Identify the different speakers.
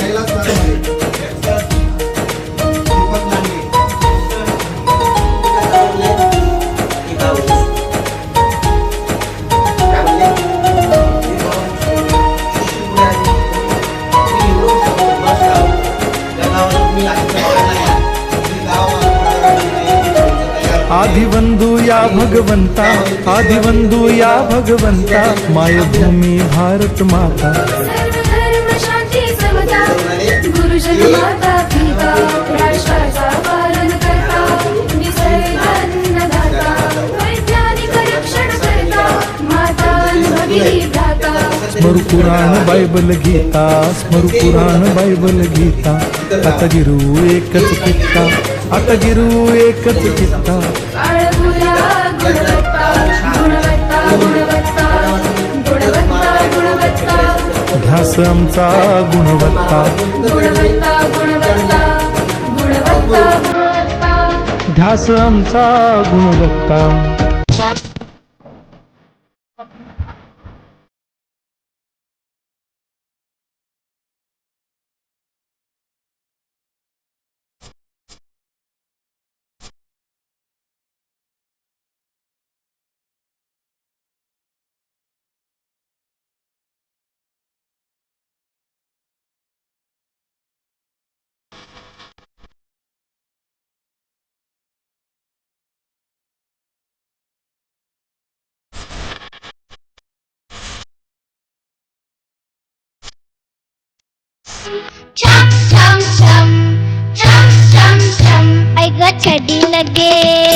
Speaker 1: कैलास नारंगे. दीपक लांडगे.
Speaker 2: आदिवंदू या भगवंता आदिवंदू या माता
Speaker 3: पिता राष्ट्राचा पालन करता निसर्ग अन्नदाता वैज्ञानिक रक्षण करता माता भगिनी भ्राता
Speaker 2: स्मरू पुराण बायबल गीता स्मरू पुराण बायबल गीता आता गिरू एकच चित्ता आता गिरू एकच चित्ता
Speaker 3: बाळगुया गुणवत्ता गुणवत्ता गुणवत्ता गुणवत्ता गुणवत्ता.
Speaker 2: ध्यास आमचा गुणवत्ता.
Speaker 3: गुणवत्ता
Speaker 2: ध्यास आमचा गुणवत्ता.
Speaker 4: Chum, chum, chum, chum, chum, chum. I
Speaker 3: got a again.